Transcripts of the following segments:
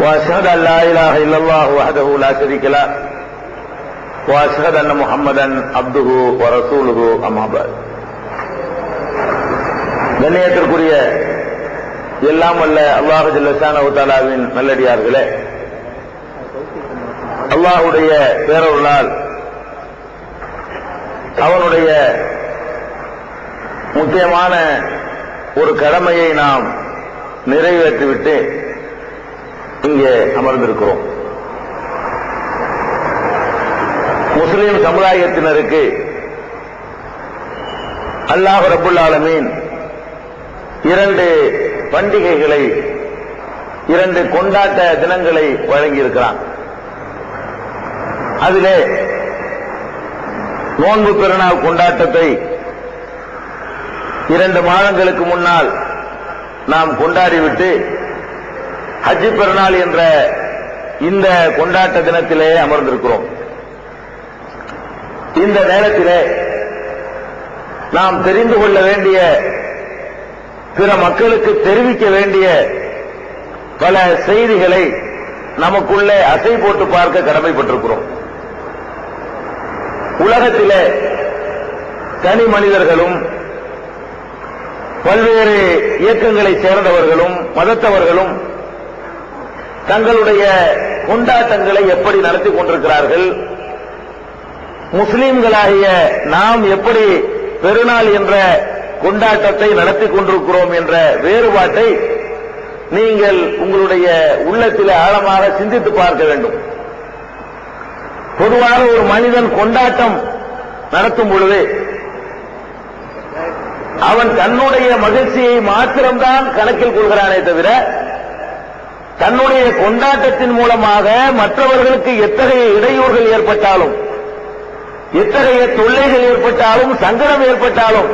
واشهد ان لا اله الا الله وحده لا شريك له واشهد ان محمدا عبده ورسوله اما بعد கண்ணியத்திற்குரிய எல்லாம் வல்ல அல்லாஹு ஜல்லஷானஹு தஆலாவின் நல்லடியார்களே அல்லாஹ்வுடைய பேரருளால் அவனுடைய முக்கியமான ஒரு கடமையை நாம் நிறைவேற்றிவிட்டு இங்கே அமர்ந்திருக்கிறோம். முஸ்லிம் சமுதாயத்தினருக்கு அல்லாஹ் ரபுல்லாலமீன் இரண்டு பண்டிகைகளை இரண்டு கொண்டாட்ட தினங்களை வழங்கியிருக்கிறான். அதிலே நோன்பு பெருநாள் கொண்டாட்டத்தை இரண்டு மாதங்களுக்கு முன்னால் நாம் கொண்டாடிவிட்டு ஹஜ் பெருநாள் என்ற இந்த கொண்டாட்ட தினத்திலே அமர்ந்திருக்கிறோம். இந்த நேரத்திலே நாம் தெரிந்து கொள்ள வேண்டிய பிற மக்களுக்கு தெரிவிக்க வேண்டிய பல செய்திகளை நமக்குள்ளே அசை போட்டு பார்க்க கடமைப்பட்டிருக்கிறோம். உலகத்திலே தனி மனிதர்களும் பல்வேறு இயக்கங்களை சேர்ந்தவர்களும் மதத்தவர்களும் தங்களுடைய கொண்டாட்டங்களை எப்படி நடத்தி கொண்டிருக்கிறார்கள்? முஸ்லீம்களாகிய நாம் எப்படி பெருநாள் என்ற கொண்டாட்டத்தை நடத்தி கொண்டிருக்கிறோம் என்ற வேறுபாட்டை நீங்கள் உங்களுடைய உள்ளத்தில் ஆழமாக சிந்தித்து பார்க்க வேண்டும். பொதுவாக ஒரு மனிதன் கொண்டாட்டம் நடத்தும் பொழுது அவன் தன்னுடைய மகிழ்ச்சியை மாத்திரம்தான் கணக்கில் கொள்கிறானே தவிர தன்னுடைய கொண்டாட்டத்தின் மூலமாக மற்றவர்களுக்கு எத்தகைய இடையூறுகள் ஏற்பட்டாலும் எத்தகைய தொல்லைகள் ஏற்பட்டாலும் சங்கடம் ஏற்பட்டாலும்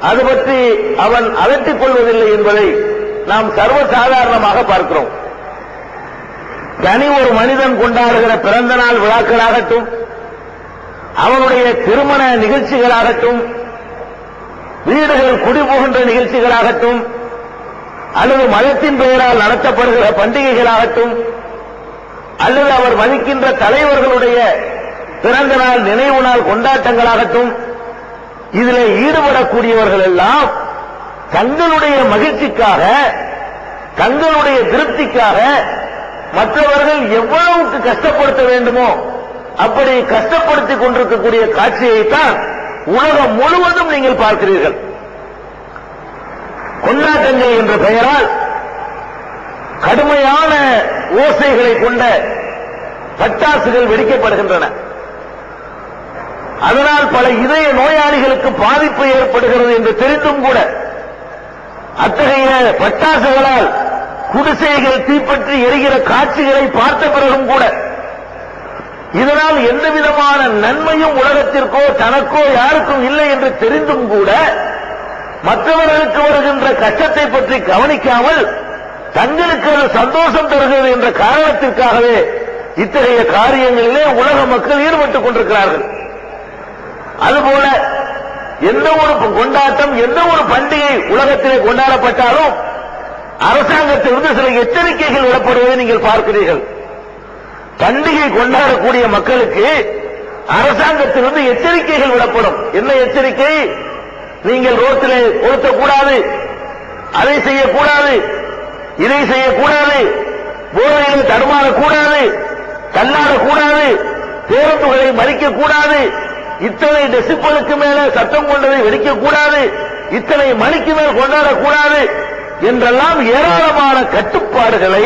அது பற்றி அவன் அலட்டிக் கொள்வதில்லை என்பதை நாம் சர்வசாதாரணமாக பார்க்கிறோம். தனி ஒரு மனிதன் கொண்டாடுகிற பிறந்த நாள் விழாக்களாகட்டும் அவனுடைய திருமண நிகழ்ச்சிகளாகட்டும் வீடுகள் குடிபுகின்ற நிகழ்ச்சிகளாகட்டும் அல்லது மதத்தின் பெயரால் நடத்தப்படுகிற பண்டிகைகளாகட்டும் அல்லது அவர் மதிக்கின்ற தலைவர்களுடைய பிறந்த நாள் நினைவு நாள் கொண்டாட்டங்களாகட்டும் இதில் ஈடுபடக்கூடியவர்கள் எல்லாம் தங்களுடைய மகிழ்ச்சிக்காக தங்களுடைய திருப்திக்காக மற்றவர்கள் எவ்வளவுக்கு கஷ்டப்படுத்த வேண்டுமோ அப்படி கஷ்டப்படுத்திக் கொண்டிருக்கக்கூடிய காட்சியைத்தான் உலகம் முழுவதும் நீங்கள் பார்க்கிறீர்கள். கொண்டாட்டங்கள் என்ற பெயரால் கடுமையான ஓசைகளை கொண்ட பட்டாசுகள் வெடிக்கப்படுகின்றன. அதனால் பல இதய நோயாளிகளுக்கு பாதிப்பு ஏற்படுகிறது என்று தெரிந்தும் கூட அத்தகைய பட்டாசுகளால் குடிசைகள் தீப்பற்றி எரிகிற காட்சிகளை பார்த்த பிறகும் கூட இதனால் எந்த விதமான நன்மையும் உலகத்திற்கோ தனக்கோ யாருக்கும் இல்லை என்று தெரிந்தும் கூட மற்றவர்களுக்கு வருகின்ற கஷ்டத்தை பற்றி கவனிக்காமல் தங்களுக்கு அது சந்தோஷம் தருகிறது என்ற காரணத்திற்காகவே இத்தகைய காரியங்களிலே உலக மக்கள் ஈடுபட்டுக் கொண்டிருக்கிறார்கள். அதுபோல எந்த ஒரு கொண்டாட்டம் எந்த ஒரு பண்டிகை உலகத்திலே கொண்டாடப்பட்டாலும் அரசாங்கத்திலிருந்து சில எச்சரிக்கைகள் விடப்படுவதை நீங்கள் பார்க்கிறீர்கள். பண்டிகை கொண்டாடக்கூடிய மக்களுக்கு அரசாங்கத்திலிருந்து எச்சரிக்கைகள் விடப்படும் என்ன எச்சரிக்கை? நீங்கள் ரோட்டில் கொளுத்தக்கூடாது அதை செய்யக்கூடாது இதை செய்யக்கூடாது போதையில் தடுமாறக்கூடாது தள்ளாடக்கூடாது பேருந்துகளை மறிக்கக்கூடாது இத்தனை டெசிபலுக்கு மேல சத்தம் கொண்டதை வெடிக்கக்கூடாது இத்தனை மணிக்கு மேல் கொண்டாடக்கூடாது என்றெல்லாம் ஏராளமான கட்டுப்பாடுகளை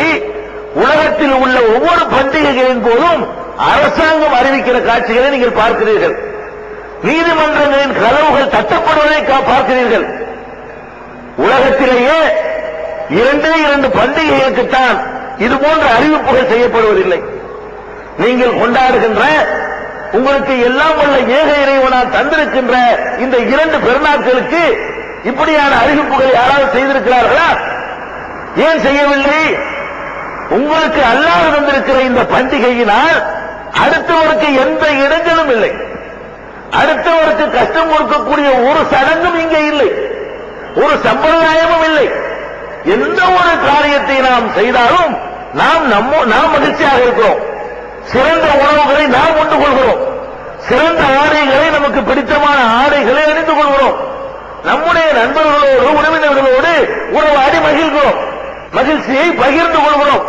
உலகத்தில் உள்ள ஒவ்வொரு பண்டிகைகளின் போதும் அரசாங்கம் அறிவிக்கிற காட்சிகளை நீங்கள் பார்க்கிறீர்கள். நீதிமன்றங்களின் கதவுகள் தட்டப்படுவதை கா- பார்க்கிறீர்கள். உலகத்திலேயே இரண்டே இரண்டு பண்டிகைகளுக்குத்தான் இது போன்ற அறிவிப்புகள் செய்யப்படுவதில்லை. நீங்கள் கொண்டாடுகின்ற உங்களுக்கு எல்லாம் உள்ள ஏக இறைவனால் தந்திருக்கின்ற இந்த இரண்டு பெருநாட்களுக்கு இப்படியான அறிவிப்புகளை யாராவது செய்திருக்கிறார்களா? ஏன் செய்யவில்லை? உங்களுக்கு அல்லாது தந்திருக்கிற இந்த பண்டிகையினால் அடுத்தவருக்கு எந்த இடைஞ்சலும் இல்லை. அடுத்தவருக்கு கஷ்டம் கொடுக்கக்கூடிய ஒரு சடங்கும் இங்கே இல்லை. ஒரு சம்பிரதாயமும் இல்லை. எந்த ஒரு காரியத்தை நாம் செய்தாலும் நாம் நம்ம நாம் மகிழ்ச்சியாக இருக்கிறோம். சிறந்த உணவுகளை நாம் உண்டு கொள்கிறோம் சிறந்த ஆடைகளை நமக்கு பிடித்தமான ஆடைகளை அணிந்து கொள்கிறோம். நம்முடைய நண்பர்களோடு உறவினர்களோடு உறவாடி மகிழ்கிறோம் மகிழ்ச்சியை பகிர்ந்து கொள்கிறோம்.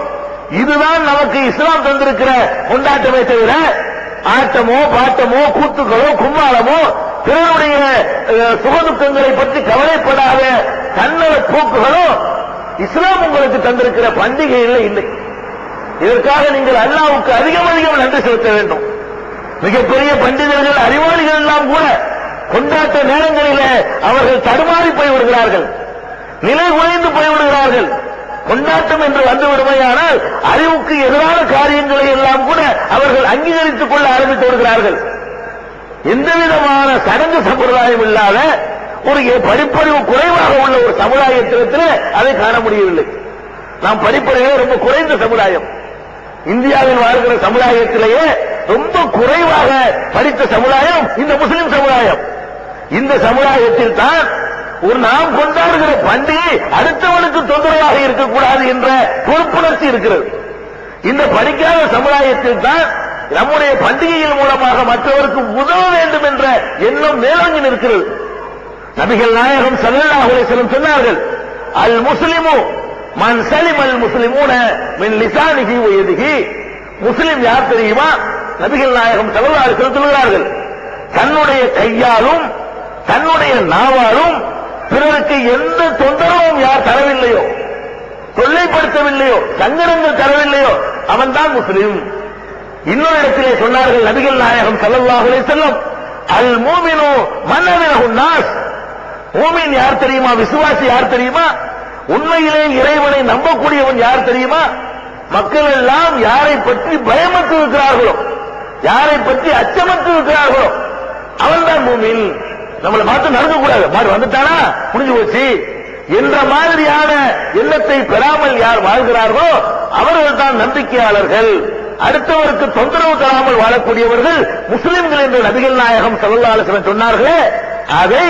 இதுதான் நமக்கு இஸ்லாம் தந்திருக்கிற கொண்டாட்டமே தவிர ஆட்டமோ பாட்டமோ கூத்துக்களோ கும்மாளமோ பிறருடைய சுகதுக்கங்களை பற்றி கவலைப்படாத தன்னல போக்குகளோ இஸ்லாம் உங்களுக்கு தந்திருக்கிற பண்டிகையில் இல்லை. இதற்காக நீங்கள் அல்லாவுக்கு அதிகம் அதிகம் நன்றி செலுத்த வேண்டும். மிகப்பெரிய பண்டிதர்கள் அறிவாளிகள் எல்லாம் கூட கொண்டாட்ட நேரங்களிலே அவர்கள் தடுமாறி போய்விடுகிறார்கள். நிலை குறைந்து போய்விடுகிறார்கள். கொண்டாட்டம் என்று வந்து விடுமையானால் அறிவுக்கு எதிரான காரியங்களை எல்லாம் கூட அவர்கள் அங்கீகரித்துக் கொள்ள ஆரம்பித்து வருகிறார்கள் எந்த விதமான சடங்கு சம்பிரதாயம் இல்லாத ஒரு படிப்பறிவு குறைவாக உள்ள ஒரு சமுதாயத்திடத்தில் அதை காண முடியவில்லை. நாம் படிப்பறிவே ரொம்ப குறைந்த சமுதாயம். இந்தியாவில் வாழ்கிற சமுதாயத்திலேயே ரொம்ப குறைவாக படித்த சமுதாயம் இந்த முஸ்லிம் சமுதாயம். இந்த சமுதாயத்தில் தான் ஒரு நாம் கொண்டாடுகிற பண்டிகை அடுத்த இருக்கக்கூடாது என்ற பொறுப்புணர்ச்சி இருக்கிறது. இந்த படிக்காத சமுதாயத்தில் தான் நம்முடைய பண்டிகையின் மூலமாக மற்றவருக்கு உதவ வேண்டும் என்ற எண்ணம் மேலோங்கி நிற்கிறது. நபிகள் நாயகம் ஸல்லல்லாஹு அலைஹி சொன்னார்கள் அல் முஸ்லிமு மன் சலிம் அல் முஸ்லிமூன மின் லிசானிகி உயதுகி முஸ்லிம் யார் தெரியுமா? நபிகள் நாயகம் ஸல்லல்லாஹு சொல்கிறார்கள் தன்னுடைய கையாலும் தன்னுடைய நாவாலும் பிறருக்கு எந்த தொந்தரவும் யார் தரவில்லையோ தொல்லைப்படுத்தவில்லையோ சங்கடங்கள் தரவில்லையோ அவன்தான் முஸ்லீம். இன்னொரு இடத்திலே சொன்னார்கள் நபிகள் நாயகம் ஸல்லல்லாஹு செல்லும் அல் மூமினு மன்னவினஹு நாஸ் மூமின் யார் தெரியுமா? விசுவாசி யார் தெரியுமா? உண்மையிலே இறைவனை நம்பக்கூடியவன் யார் தெரியுமா? மக்கள் எல்லாம் யாரை பற்றி பயமற்று இருக்கிறார்களோ யாரை பற்றி அச்சமற்று இருக்கிறார்களோ அவன்தான் பூமியில் நம்மளை பார்த்து நடக்க கூடாது மாதிரி வந்துட்டானா? முடிஞ்சு போச்சு. என்ற மாதிரியான எண்ணத்தை பெறாமல் யார் வாழ்கிறார்களோ அவர்கள் தான் நம்பிக்கையாளர்கள். அடுத்தவருக்கு தொந்தரவு தராமல் வாழக்கூடியவர்கள் முஸ்லிம்கள் என்று நபிகள் நாயகம் ஸல்லல்லாஹு அலைஹி சொன்னார்களே அதை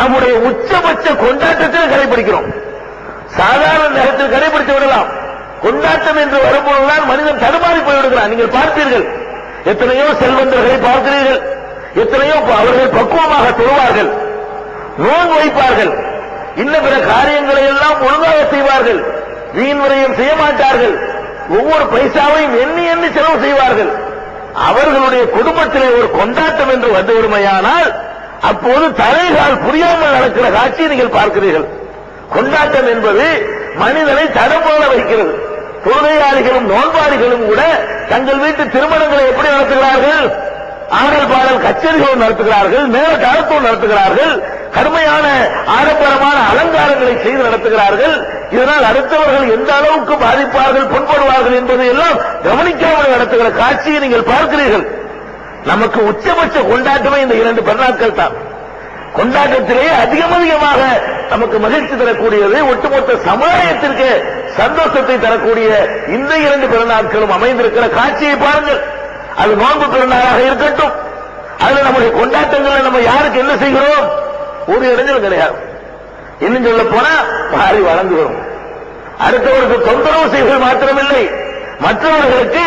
நம்முடைய உச்சபட்ச கொண்டாட்டத்தில் கடைபிடிக்கிறோம். சாதாரண நேரத்தில் கடைபிடித்து விடலாம். கொண்டாட்டம் என்று வரும்போதுதான் மனிதன் தடுமாறி போய்விடுகிறான். நீங்கள் பார்ப்பீர்கள் எத்தனையோ செல்வந்தர்களை பார்க்கிறீர்கள் எத்தனையோ அவர்கள் பக்குவமாக தொழுவார்கள் நோன் வைப்பார்கள். இன்ன பிற காரியங்களை எல்லாம் ஒழுங்காக செய்வார்கள். வீண் விரயம் செய்ய மாட்டார்கள் ஒவ்வொரு பைசாவையும் எண்ணி எண்ணி செலவு செய்வார்கள். அவர்களுடைய குடும்பத்திலே ஒரு கொண்டாட்டம் என்று வந்து விடுமையானால் அப்போது தலைகால் புரியாமல் நடக்கிற காட்சியை நீங்கள் பார்க்கிறீர்கள். கொண்டாட்டம் என்பது மனிதனை தடம்போல வைக்கிறது. தொழுகையாளிகளும் நோன்பாளிகளும் கூட தங்கள் வீட்டு திருமணங்களை எப்படி நடத்துகிறார்கள்? ஆடல் பாடல் கச்சேரிகளும் நடத்துகிறார்கள் மேல தளத்தோடு நடத்துகிறார்கள். கடுமையான ஆடம்பரமான அலங்காரங்களை செய்து நடத்துகிறார்கள். இதனால் அடுத்தவர்கள் எந்த அளவுக்கு பாதிப்பார்கள் புண்படுவார்கள் என்பதை எல்லாம் கவனிக்காமல் நடத்துகிற காட்சியை நீங்கள் பார்க்கிறீர்கள். நமக்கு உச்சபட்ச கொண்டாட்டமே இந்த இரண்டு பெருநாட்கள் தான். கொண்டாட்டத்திலேயே அதிகம் அதிகமாக நமக்கு மகிழ்ச்சி தரக்கூடியது ஒட்டுமொத்த சமுதாயத்திற்கு சந்தோஷத்தை தரக்கூடிய இந்த இரண்டு பெருநாட்களும் அமைந்திருக்கிற காட்சியை பாருங்கள். அது நோன்பு பெருநாளாக இருக்கட்டும். அதுல நம்முடைய கொண்டாட்டங்கள்ல நம்ம யாருக்கு என்ன செய்கிறோம்? ஒரு இடைஞ்சலும் கிடையாது. இன்னும் சொல்ல போனா மாறி வழங்குகிறோம் அடுத்தவருக்கு தொந்தரவு செய்வது மாத்திரமில்லை. மற்றவர்களுக்கு